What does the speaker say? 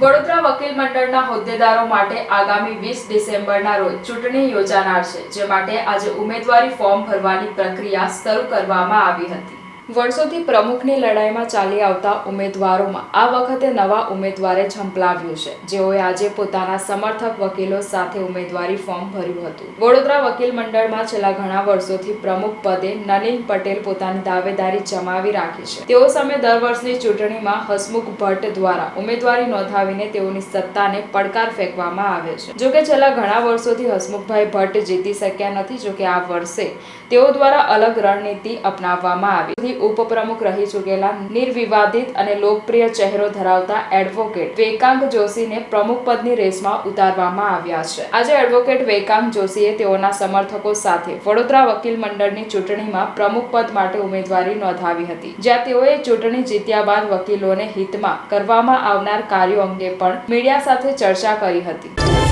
વકીલ મંડળના હોદ્દેદારો માટે આગામી વીસ ડિસેમ્બરના રોજ ચૂંટણી યોજાનાર છે, જે માટે આજે ઉમેદવારી ફોર્મ ભરવાની પ્રક્રિયા શરૂ કરવામાં આવી હતી. વર્ષોથી પ્રમુખની લડાઈમાં ચાલી આવતા ઉમેદવારોમાં આ વખતે નવા ઉમેદવારે ઝંપલાવ્યું છે. જેઓએ આજે પોતાના સમર્થક વકીલો સાથે ઉમેદવારી ફોર્મ ભર્યું હતું. વડોદરા વકીલ મંડળમાં છેલ્લા ઘણા વર્ષોથી પ્રમુખ પદે નલિન પટેલ પોતાની દાવેદારી જમાવી રાખી છે. તેઓ સામે દર વર્ષની ચૂંટણીમાં હસમુખ ભટ્ટ દ્વારા ઉમેદવારી નોંધાવીને તેઓની સત્તાને પડકાર ફેંકવામાં આવે છે. જોકે છેલ્લા ઘણા વર્ષોથી હસમુખભાઈ ભટ્ટ જીતી શક્યા નથી જોકે આ વર્ષે તેઓ દ્વારા અલગ રણનીતિ અપનાવવામાં આવી. ઉપપ્રમુખ રહી ચૂકેલા, નિર્વિવાદિત અને લોકપ્રિય ચહેરો ધરાવતા એડવોકેટ વેકાંગ જોશીને પ્રમુખ પદની રેસમાં ઉતારવામાં આવ્યા છે. આજે એડવોકેટ વેકાંગ જોશીએ તેઓના સમર્થકો સાથે વડોદરા વકીલ મંડળની ચૂંટણીમાં પ્રમુખ પદ માટે ઉમેદવારી નોંધાવી હતી, જ્યાં તેઓએ ચૂંટણી જીત્યા બાદ વકીલોને હિતમાં કરવામાં આવનાર કાર્યો અંગે પણ મીડિયા સાથે ચર્ચા કરી હતી.